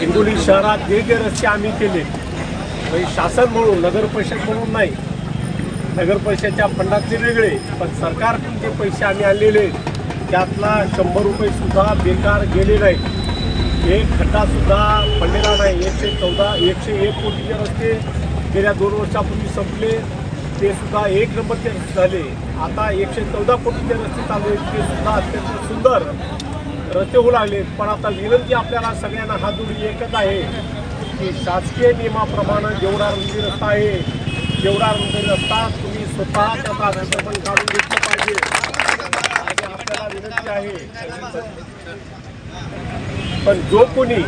हिंगोली शहरात जे जे रस्ते आम्ही केले. म्हणजे शासन म्हणून नगर परिषद म्हणून नाही. नगर परिषदच्या फंडाचे वेगळे पण सरकारकडून जे पैसे आम्ही आणलेले त्यातला शंभर रुपयेसुद्धा बेकार गेले नाही. एक खड्डासुद्धा पडलेला नाही. एकशे चौदा एकशे एक कोटीचे रस्ते गेल्या दोन वर्षापूर्वी संपले. ते सुद्धा एक नंबरचे रस्ते झाले. आता एकशे चौदा कोटीचे रस्ते चालू आहेत. ते सुद्धा अत्यंत सुंदर. रस्ते होऊ लागले पण आता विनंती आपल्याला सगळ्यांना हात जोडून एकच आहे की शासकीय नियमाप्रमाणे जेवढा रुंदी रस्ता आहे जेवढा रुंदी रस्ता तुम्ही स्वतः त्याचा अतिक्रमण काढून घेतलं पाहिजे. आणि आपल्याला विनंती आहे. पण जो कोणी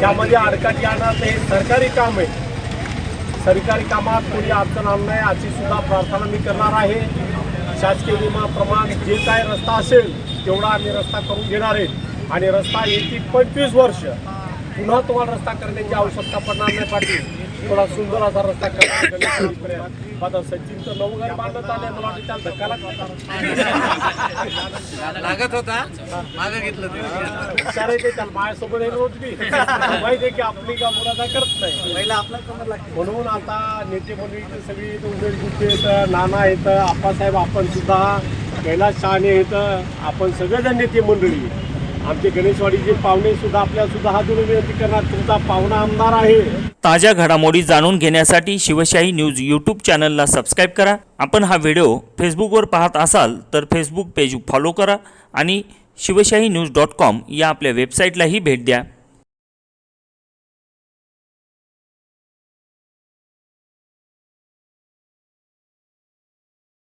त्यामध्ये अडकाटी आणणार हे सरकारी काम आहे. सरकारी कामात कोणी अडचण आणू नये अशी सुद्धा प्रार्थना मी करणार आहे. शासकीय नियमाप्रमाणे जे काय रस्ता असेल तेवढा आम्ही रस्ता करून घेणार आहे आणि रस्ता येतील पंचवीस वर्ष पुन्हा तुम्हाला रस्ता करण्याची आवश्यकता पडणार नाही पाटील. थोडा सुंदर असा रस्ता करणार आता सचिनचं नवं घर बांधत आलंय मला वाटतं त्याला धक्का लागला लागत होता? मागं घेतलं ते विचारायचं त्याला माझ्यासोबत येणार होती माहिती आहे की आपली का मुलाचा करत नाही. पहिला आपला कमर लागते. म्हणून आता नेते मंडळीची सगळी उमेद गुप्ते येतं नाना येतं आप्पासाहेब आपण सुद्धा कैलास शहाणे तर आपण सगळेजण नेते मंडळी. आमचे गणेशवाडीचे पाहुणे सुद्धा आपल्याला सुद्धा हा जोडून विनंती करणार. तुमचा पाहुणा आमदार आहे. ताज्या घडामोडी जाणून घेण्यासाठी शिवशाही न्यूज यूट्यूब चॅनलला सबस्क्राईब करा. आपण हा व्हिडिओ फेसबुकवर पाहत असाल तर फेसबुक पेज फॉलो करा आणि शिवशाही न्यूज डॉट कॉम या आपल्या वेबसाईटलाही भेट द्या.